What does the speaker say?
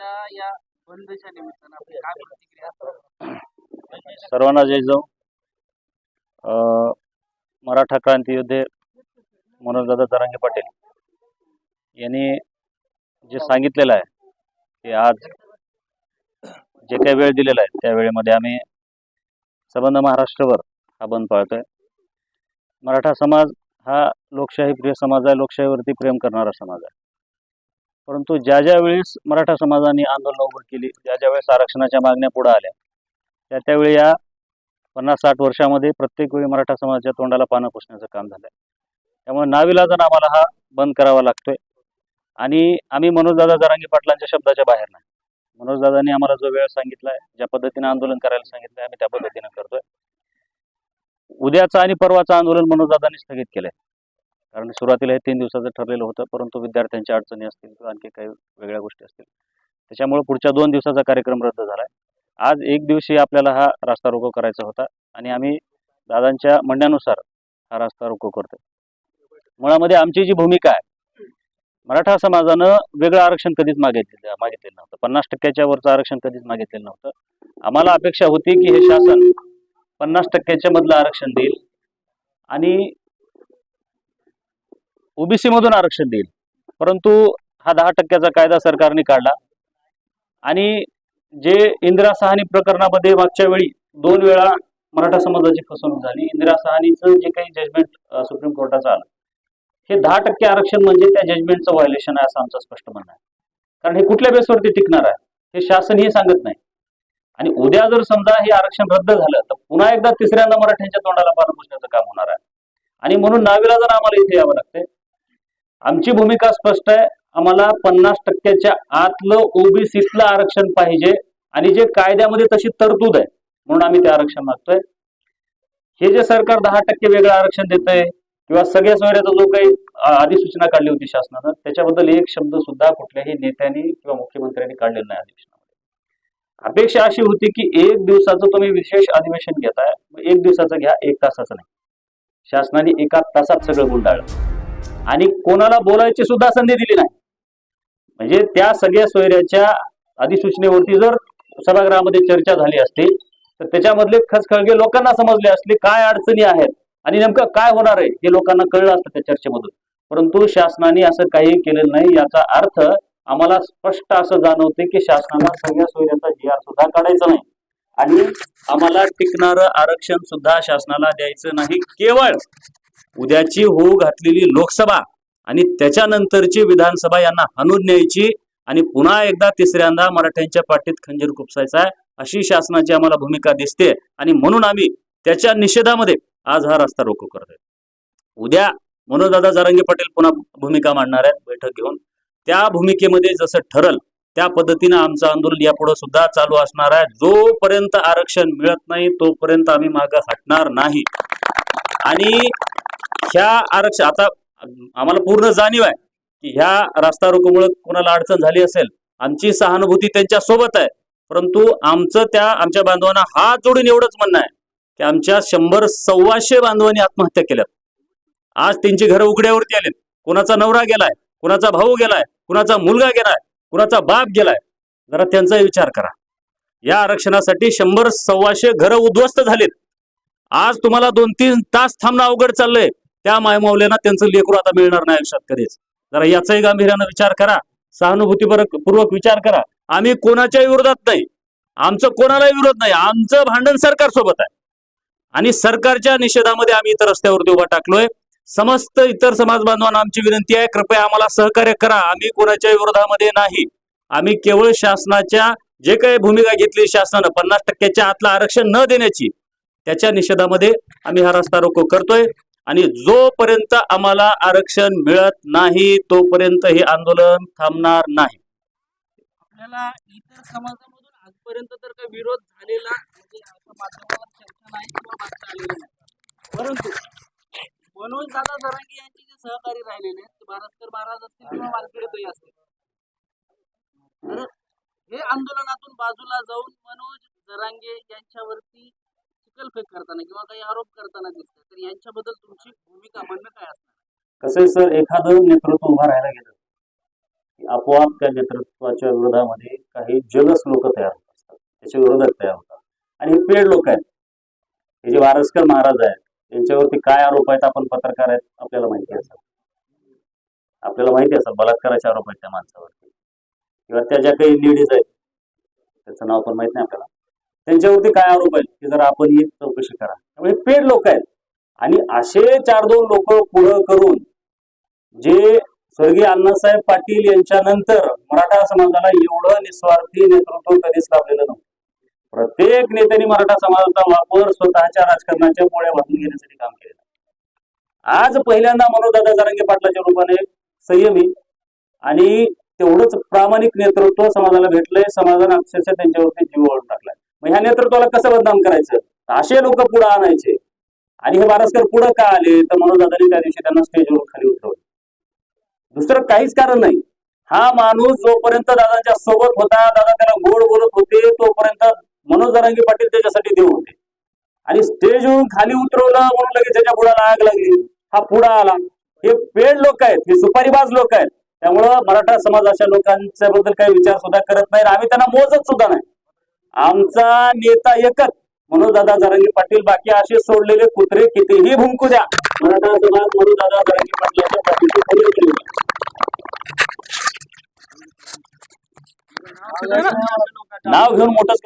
आजच्या या बंदच्या निमित्तानं आपली काय प्रतिक्रिया असणार? सर्वांना जय जाऊ मराठा क्रांती योद्धे मनोजदादा जरांगे पाटील यांनी जे सांगितलेलं आहे की आज जे काही वेळ दिलेला आहे त्या वेळेमध्ये आम्ही संबंध महाराष्ट्रभर हा बंद पाळतोय. मराठा समाज हा लोकशाही प्रिय समाज आहे लोकशाहीवरती प्रेम करणारा समाज आहे. परंतु ज्या ज्या वेळेस मराठा समाजाने आंदोलन उभं केली ज्या ज्या वेळेस आरक्षणाच्या मागण्या पुढे आल्या त्या त्यावेळी या पन्नास साठ वर्षामध्ये प्रत्येक वेळी मराठा समाजाच्या तोंडाला पानं पुसण्याचं काम झालं. त्यामुळे नाविलाजन आम्हाला हा बंद करावा लागतोय. आणि आम्ही मनोजदादा जरांगी पाटलांच्या शब्दाच्या बाहेर नाही. मनोजदादांनी आम्हाला जो वेळ सांगितलाय ज्या पद्धतीने आंदोलन करायला सांगितलंय आम्ही त्या पद्धतीने करतोय. उद्याचं आणि परवाचं आंदोलन मनोजदादांनी स्थगित केलंय. कारण सुरुवातीला हे तीन दिवसाचं ठरलेलं होतं परंतु विद्यार्थ्यांच्या अडचणी असतील किंवा आणखी काही वेगळ्या गोष्टी असतील. त्याच्यामुळे पुढच्या दोन दिवसाचा कार्यक्रम रद्द झालाय. आज एक दिवशी आपल्याला हा रास्ता रोको करायचा होता आणि आम्ही दादांच्या म्हणण्यानुसार हा रास्ता रोको करतो मुळामध्ये आमची जी भूमिका आहे मराठा समाजानं वेगळं आरक्षण कधीच मागितलेलं मागितलेलं नव्हतं. पन्नास टक्क्याच्या वरचं आरक्षण कधीच मागितलेलं नव्हतं. आम्हाला अपेक्षा होती की हे शासन पन्नास टक्क्याच्या मधलं आरक्षण देईल आणि ओबीसी मधून आरक्षण देईल. परंतु हा दहा टक्क्याचा कायदा सरकारने काढला. आणि जे इंदिरा सहानी प्रकरणामध्ये मागच्या वेळी दोन वेळा मराठा समाजाची फसवणूक झाली. इंदिरा सहानीचं जे काही जजमेंट सुप्रीम कोर्टाचं आलं हे दहा टक्के आरक्षण म्हणजे त्या जजमेंटचं व्हायलेशन आहे असं आमचं स्पष्ट म्हणणं आहे. कारण हे कुठल्या बेसवरती टिकणार आहे हे शासन हे सांगत नाही. आणि उद्या जर समजा हे आरक्षण रद्द झालं तर पुन्हा एकदा तिसऱ्यांदा मराठ्यांच्या तोंडाला पानं पुसण्याचं काम होणार आहे. आणि म्हणून नावेला जर आम्हाला इथे यावं लागतंय. आमची भूमिका स्पष्ट आहे. आम्हाला पन्नास टक्क्याच्या आतलं ओबीसीतलं आरक्षण पाहिजे आणि जे कायद्यामध्ये तशी तरतूद आहे म्हणून आम्ही ते आरक्षण मागतोय. हे जे सरकार दहा टक्के वेगळं आरक्षण देतंय किंवा सगळ्या सोयऱ्याचा जो काही अधिसूचना काढली होती शासनानं त्याच्याबद्दल एक शब्द सुद्धा कुठल्याही नेत्यांनी किंवा मुख्यमंत्र्यांनी काढलेला नाही अधिवेशनामध्ये. अपेक्षा अशी होती की एक दिवसाचं तुम्ही विशेष अधिवेशन घेताय मग एक दिवसाचं घ्या एक तासाचं नाही. शासनाने एका तासात सगळं गुंडाळलं. आणि कोणाला बोलायची सुद्धा संधी दिली नाही. म्हणजे त्या सगळ्या सोयऱ्याच्या अधिसूचनेवरती जर सभागृहामध्ये चर्चा झाली असती तर त्याच्यामधले खचखळगे लोकांना समजले असले काय अडचणी आहेत आणि नेमकं काय होणार आहे हे लोकांना कळलं असतं त्या चर्चेमधून. परंतु शासनाने असं काही केलेलं नाही याचा अर्थ आम्हाला स्पष्ट असं जाणवते की शासनाला सगळ्या सोयऱ्याचा जी आर सुद्धा काढायचा नाही. आणि आम्हाला टिकणारं आरक्षण सुद्धा शासनाला द्यायचं नाही केवळ उद्याची होऊ घातलेली लोकसभा आणि त्याच्यानंतरची विधानसभा यांना हाणून न्यायची आणि पुन्हा एकदा तिसऱ्यांदा मराठ्यांच्या पाठीत खंजीर खुपसायचा आहे अशी शासनाची आम्हाला भूमिका दिसते. आणि म्हणून आम्ही त्याच्या निषेधामध्ये आज हा रस्ता रोको करतोय. उद्या मनोजदादा जरांगे पाटील पुन्हा भूमिका मांडणार आहेत बैठक घेऊन. त्या भूमिकेमध्ये जसं ठरल त्या पद्धतीनं आमचं आंदोलन यापुढे सुद्धा चालू असणार आहे. जोपर्यंत आरक्षण मिळत नाही तोपर्यंत आम्ही मागं हटणार नाही. आणि ह्या आरक्षण आता आम्हाला पूर्ण जाणीव आहे की ह्या रास्ता रोकोमुळे कोणाला अडचण झाली असेल आमची सहानुभूती त्यांच्यासोबत आहे. परंतु आमचं त्या आमच्या बांधवांना हात जोडून एवढंच म्हणणं आहे की आमच्या शंभर सव्वाशे बांधवांनी आत्महत्या केल्यात. आज त्यांची घरं उघड्यावरती आलेत. कोणाचा नवरा गेलाय कुणाचा भाऊ गेलाय कुणाचा मुलगा गेलाय कुणाचा बाप गेलाय जरा त्यांचा विचार करा. या आरक्षणासाठी शंभर सव्वाशे घरं उद्ध्वस्त झालेत. आज तुम्हाला दोन तीन तास थांबणं अवघड चाललंय. त्या मायमावल्यांना त्यांचं लेकरू आता मिळणार नाही आयुष्यात कधीच. जरा याचाही गांभीर्यानं विचार करा. सहानुभूतीपूर्वक विचार करा. आम्ही कोणाच्याही विरोधात नाही. आमचं कोणालाही विरोध नाही. आमचं भांडण सरकार सोबत आहे. आणि सरकारच्या निषेधामध्ये आम्ही इतर रस्त्यावरती उभा टाकलोय. समस्त इतर समाज बांधवांना आमची विनंती आहे. कृपया आम्हाला सहकार्य करा. आम्ही कोणाच्या विरोधामध्ये नाही. आम्ही केवळ शासनाच्या जे काही भूमिका घेतली शासनानं पन्नास टक्क्याच्या आतला आरक्षण न देण्याची त्याच्या निषेधामध्ये आम्ही हा रस्ता रोको करतोय. आणि जोपर्यंत आम्हाला आरक्षण मिळत नाही तोपर्यंत हे आंदोलन थांबणार नाही. आपल्याला इतर समाजामधून आजपर्यंत तर काही विरोध झालेला म्हणजे किंवा मागचं आलेलं नाही. परंतु मनोज दादा जरांगे यांचे जे सहकारी राहिलेले आहेत ते बारस्कर महाराज असतील किंवा वानखेडेताई असतील. हे आंदोलनातून बाजूला जाऊन मनोज जरांगे यांच्यावरती चिकलफेक करताना किंवा काही आरोप करताना दिसतात तर यांच्याबद्दल तुमची भूमिका म्हणणं काय असणार? कसं आहे सर एखादं नेतृत्व उभं राहायला गेलं की आपोआप त्या नेतृत्वाच्या विरोधामध्ये काही जलस लोक तयार होत असतात त्याच्या विरोधात तयार होतात. आणि हे पेड लोक आहेत. हे जे वारसकर महाराज आहेत त्यांच्यावरती काय आरोप आहेत आपण पत्रकार आहेत आपल्याला माहिती असेल आपल्याला माहिती असेल बलात्काराचे आरोप आहेत त्या माणसावरती. किंवा त्या ज्या काही लेडीज आहेत त्याचं नाव पण माहीत नाही आपल्याला. त्यांच्यावरती काय आरोप आहेत की जरा आपण ही चौकशी करा. त्यामुळे पेड लोक आहेत. आणि असे चार दोन लोक पुढं करून जे स्वर्गीय अण्णासाहेब पाटील यांच्यानंतर मराठा समाजाला एवढं निस्वार्थी नेतृत्व कधीच लाभलेलं नव्हतं. प्रत्येक नेत्यांनी मराठा समाजाचा वापर स्वतःच्या राजकारणाच्या पोळ्या वाटून घेण्यासाठी काम केलेलं आज पहिल्यांदा मनोदादा जरांगे पाटलाच्या रूपाने संयमी आणि तेवढंच प्रामाणिक नेतृत्व समाजाला भेटलंय. समाजाने अक्षरशः त्यांच्यावरती जीव ओळख टाकलाय. मग ह्या नेतृत्वाला कसं बदनाम करायचं? असे लोक पुढे आणायचे. आणि हे वारसकर पुढे का आले? तर मनोदादांनी त्या दिवशी त्यांना स्टेजवरून खाली उतरवलं. दुसरं काहीच कारण नाही. हा माणूस जोपर्यंत दादांच्या सोबत होता दादा त्याला गोड बोलत होते तोपर्यंत मनोज पाटील त्याच्यासाठी देव होते. आणि स्टेजवरून खाली उतरवलं म्हणून लगेच त्याच्या बुडाला आग लागली. हा पुढा आला. हे पेड लोक आहेत हे सुपारीबाज लोक आहेत. त्यामुळं मराठा समाज अशा लोकांच्या बद्दल काही विचार सुद्धा करत नाही आम्ही त्यांना मोजत सुद्धा नाही. आमचा नेता एकच. म्हणून दादा जरांगे पाटील बाकी असे सोडलेले कुत्रे कितीही भुंकू द्या. मराठा समाज म्हणून दादा जरांगे पाटील नाव घेऊन मोठं